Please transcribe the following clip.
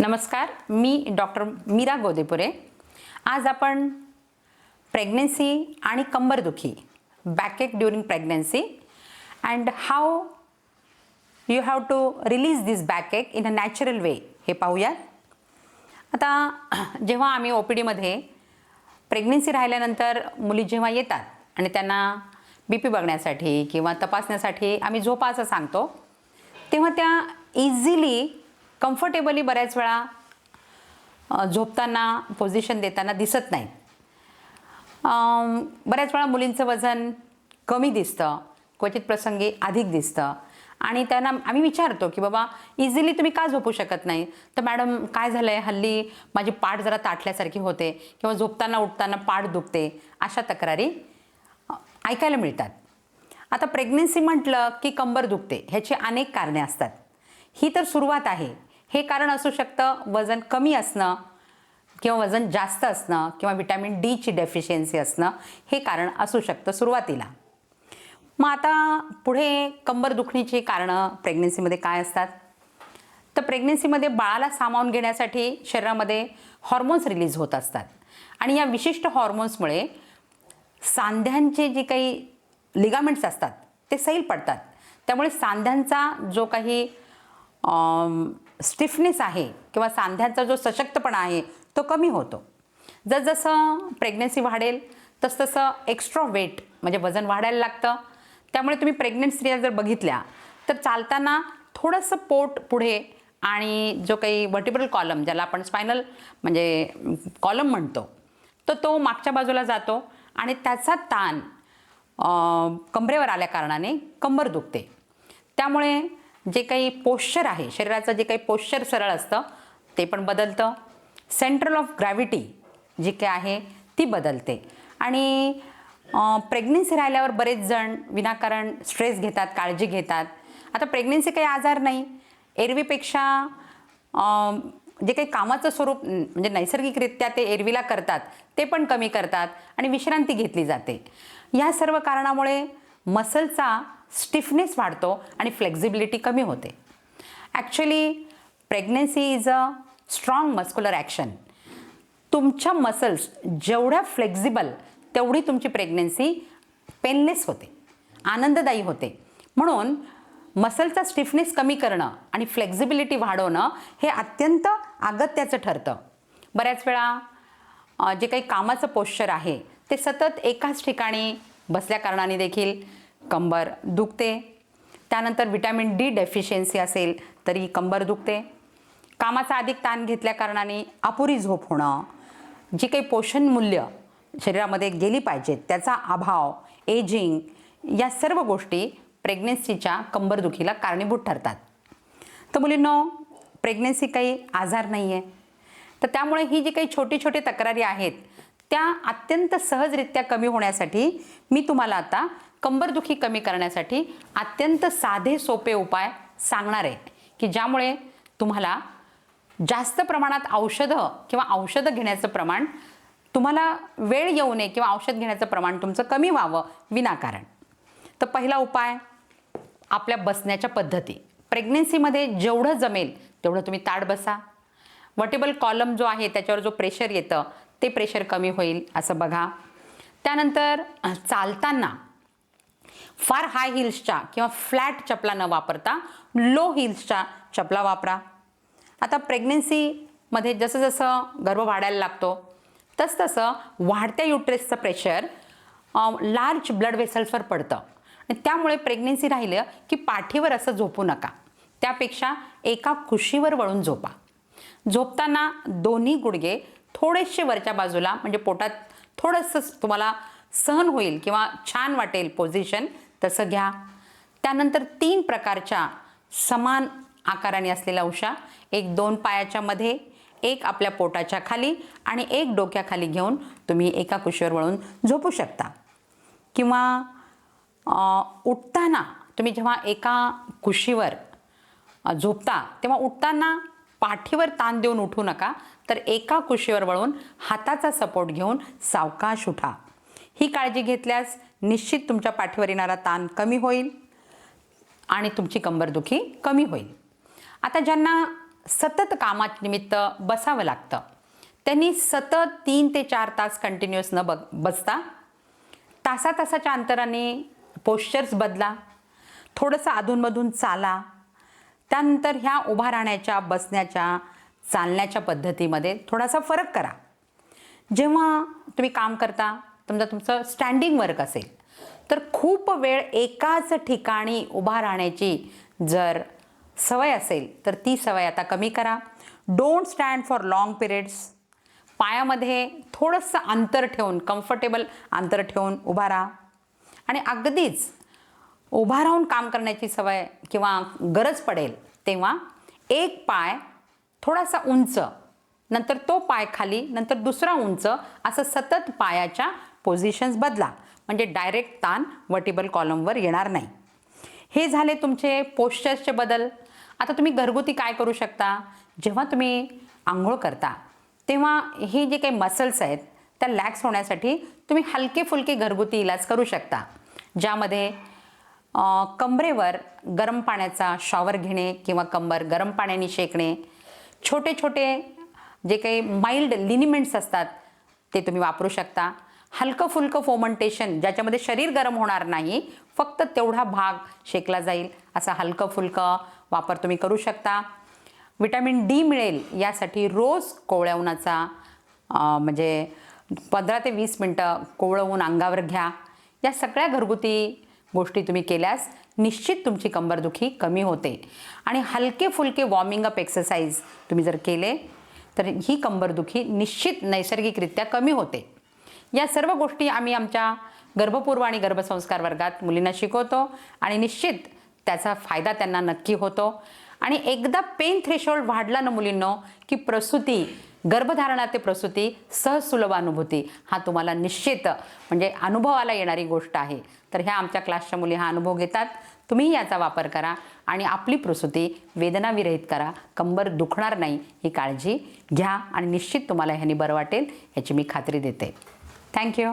नमस्कार मी डॉक्टर मीरा गोदेपुरे. आज आपण प्रेग्नेन्सी आणि कंबरदुखी backache during pregnancy and how you have to release this backache in a natural way हे पाहूयात. आता जेव्हा आम्ही ओ पी डीमध्ये प्रेग्नेन्सी राहिल्यानंतर मुली जेव्हा येतात आणि त्यांना बी पी बघण्यासाठी किंवा तपासण्यासाठी आम्ही झोपा असं सांगतो तेव्हा त्या इझिली कम्फर्टेबली बऱ्याच वेळा झोपताना पोझिशन देताना दिसत नाहीत बऱ्याच वेळा मुलींचं वजन कमी दिसतं क्वचित प्रसंगी अधिक दिसतं. आणि त्यांना आम्ही विचारतो की बाबा इझिली तुम्ही का झोपू शकत नाही? तर मॅडम काय झालं आहे हल्ली माझी पाठ जरा ताटल्यासारखी होते किंवा झोपताना उठताना पाठ दुखते. अशा तक्रारी ऐकायला मिळतात. आता प्रेग्नेन्सी म्हटलं की कंबर दुखते ह्याची अनेक कारणे असतात. ही तर सुरुवात आहे. हे कारण असू शकतं वजन कमी असणं किंवा वजन जास्त असणं किंवा विटॅमिन डीची डेफिशियन्सी असणं हे कारण असू शकतं सुरुवातीला. मग आता पुढे कंबर दुखणीची कारणं प्रेग्नेन्सीमध्ये काय असतात? तर प्रेग्नेन्सीमध्ये बाळाला सामावून घेण्यासाठी शरीरामध्ये हॉर्मोन्स रिलीज होत असतात. आणि या विशिष्ट हॉर्मोन्समुळे सांध्यांचे जे काही लिगामेंट्स असतात ते सैल पडतात. त्यामुळे सांध्यांचा जो काही स्टिफनेस आहे किंवा सांध्याचा जो सशक्तपणा आहे तो कमी होतो. जसजसं प्रेग्नन्सी वाढेल तसतसं एक्स्ट्रा वेट म्हणजे वजन वाढायला लागतं. त्यामुळे तुम्ही प्रेग्नेंट स्त्रिया जर बघितल्या तर चालताना थोडंसं पोट पुढे आणि जो काही व्हर्टिब्रल कॉलम ज्याला आपण स्पायनल म्हणजे कॉलम म्हणतो तर तो मागच्या बाजूला जातो आणि त्याचा ताण कमरेवर आल्या कारणाने कंबर दुखते. त्यामुळे जे काही पोश्चर आहे शरीराचं जे काही पोश्चर सरळ असतं ते पण बदलतं. सेंट्रल ऑफ ग्रॅव्हिटी जी काय आहे ती बदलते. आणि प्रेग्नेन्सी राहिल्यावर बरेच जण विनाकारण स्ट्रेस घेतात काळजी घेतात. आता प्रेग्नेन्सी काही आजार नाही. एरवीपेक्षा जे काही कामाचं स्वरूप म्हणजे नैसर्गिकरित्या ते एरवीला करतात ते पण कमी करतात आणि विश्रांती घेतली जाते. या सर्व कारणामुळे मसलचा स्टिफनेस वाढतो आणि फ्लेक्झिबिलिटी कमी होते. Actually pregnancy is a strong muscular action तुमच्या मसल्स जेवढ्या फ्लेक्झिबल तेवढी तुमची प्रेग्नेन्सी पेनलेस होते आनंददायी होते. म्हणून मसलचा स्टिफनेस कमी करणं आणि फ्लेक्झिबिलिटी वाढवणं हे अत्यंत अगत्याचं ठरतं. बऱ्याच वेळा जे काही कामाचं पोश्चर आहे ते सतत एकाच ठिकाणी बसल्या कारणाने देखील कंबर दुखते. त्यानंतर विटॅमिन डी डेफिशियन्सी असेल तरी कंबर दुखते. कामाचा अधिक ताण घेतल्या कारणाने अपुरी झोप होणं. जी काही पोषण मूल्य शरीरामध्ये गेली पाहिजेत त्याचा अभाव एजिंग या सर्व गोष्टी प्रेग्नेन्सीच्या कंबरदुखीला कारणीभूत ठरतात. तर मुलींनो प्रेग्नेन्सी काही आजार नाही आहे तर त्यामुळे ही जी काही छोटी छोटी तक्रारी आहेत त्या अत्यंत सहजरित्या कमी होण्यासाठी मी तुम्हाला आता कंबरदुखी कमी करण्यासाठी अत्यंत साधे सोपे उपाय सांगणार आहे की ज्यामुळे तुम्हाला जास्त प्रमाणात औषधं किंवा औषधं घेण्याचं प्रमाण तुम्हाला वेळ येऊ नये किंवा औषध घेण्याचं प्रमाण तुमचं कमी व्हावं विनाकारण. तर पहिला उपाय आपल्या बसण्याच्या पद्धती. प्रेग्नेन्सीमध्ये जेवढं जमेल तेवढं तुम्ही ताट बसा. वर्टेबल कॉलम जो आहे त्याच्यावर जो प्रेशर येतं ते प्रेशर कमी होईल असं बघा. त्यानंतर चालताना फार हाय हिल्सच्या किंवा फ्लॅट चपला न वापरता लो हिल्सच्या चपला वापरा. आता प्रेग्नेन्सीमध्ये जसं जसं गर्भ वाढायला लागतो तसतसं वाढत्या युट्रेसचं प्रेशर लार्ज ब्लड वेसल्सवर पडतं. आणि त्यामुळे प्रेग्नेन्सी राहिलं की पाठीवर असं झोपू नका. त्यापेक्षा एका कुशीवर वळून झोपा. झोपताना दोन्ही गुडघे थोडेसे वरच्या बाजूला म्हणजे पोटात थोडंसं तुम्हाला सहन होईल किंवा छान वाटेल पोझिशन तसं घ्या. त्यानंतर तीन प्रकारच्या समान आकाराने असलेल्या उशा एक दोन पायाच्या मध्ये एक आपल्या पोटाच्या खाली आणि एक डोक्याखाली घेऊन तुम्ही एका कुशीवर वळून झोपू शकता. किंवा उठताना तुम्ही जेव्हा एका कुशीवर झोपता तेव्हा उठताना पाठीवर ताण देऊन उठू नका तर एका कुशीवर वळून हाताचा सपोर्ट घेऊन सावकाश उठा. ही काळजी घेतल्यास निश्चित तुमच्या पाठीवर येणारा ताण कमी होईल आणि तुमची कंबरदुखी कमी होईल. आता ज्यांना सतत कामानिमित्त बसावं लागतं त्यांनी सतत तीन ते चार तास कंटिन्युअस न बग बसता तासा तासाच्या अंतराने पोश्चर्स बदला थोडंसं अधूनमधून चाला त्यानंतर ह्या उभा राहण्याच्या बसण्याच्या चालण्याच्या पद्धतीमध्ये थोडासा फरक करा. जेव्हा तुम्ही काम करता समजा तुमचं स्टँडिंग वर्क असेल तर खूप वेळ एकाच ठिकाणी उभा राहण्याची जर सवय असेल तर ती सवय आता कमी करा. Don't stand for long periods पायामध्ये थोडंसं अंतर ठेवून कम्फर्टेबल अंतर ठेवून उभा राहा. आणि अगदीच उभा राहून काम करण्याची सवय किंवा गरज पडेल तेव्हा एक पाय थोडासा उंच नंतर तो पाय खाली नंतर दुसरा उंच असं सतत पायाच्या पोझिशन्स बदला. म्हणजे डायरेक्ट ताण वर्टिबल कॉलमवर येणार नाही. हे झाले तुमचे पोश्चर्सचे बदल. आता तुम्ही घरगुती काय करू शकता? जेव्हा तुम्ही आंघोळ करता तेव्हा हे जे काही मसल्स आहेत त्या लॅक्स होण्यासाठी तुम्ही हलके फुलके घरगुती इलाज करू शकता. ज्यामध्ये कंबरेवर कमरेवर गरम पाण्याचा शॉवर घेणे किंवा कंबर गरम पाण्याने शेकणे छोटे छोटे जे काही माइल्ड लिनिमेंट्स असतात ते तुम्ही वापरू शकता. हलकं फुलकं फोमंटेशन ज्याच्यामध्ये शरीर गरम होणार नाही फक्त तेवढा भाग शेकला जाईल. असा हलकं फुलकं वापर तुम्ही करू शकता. विटॅमिन डी मिळेल यासाठी रोज कोवळ्या उन्हाचा म्हणजे पंधरा ते वीस मिनटं कोवळं ऊन अंगावर घ्या. या सगळ्या घरगुती गोष्टी तुम्ही केल्यास निश्चित तुमची कंबरदुखी कमी होते. आणि हलके फुलके वॉर्मिंग अप एक्सरसाइज तुम्ही जर केले तर ही कंबरदुखी निश्चित नैसर्गिकरित्या कमी होते. या सर्व गोष्टी आम्ही आमच्या गर्भपूर्व आणि गर्भसंस्कार वर्गात मुलींना शिकवतो आणि निश्चित त्याचा फायदा त्यांना नक्की होतो. आणि एकदा पेन थ्रेशोल्ड वाढला ना मुलींनो की प्रसूती गर्भधारणा ते प्रसूती सहज सुलभ अनुभूती. हा तुम्हाला निश्चित म्हणजे अनुभवाला येणारी गोष्ट आहे. तर ह्या आमच्या क्लासच्या मुली हा अनुभव घेतात. तुम्ही याचा वापर करा आणि आपली प्रसूती वेदनाविरहित करा. कंबर दुखणार नाही ही काळजी घ्या आणि निश्चित तुम्हाला ह्यानी बरं वाटेल ह्याची मी खात्री देते. थँक्यू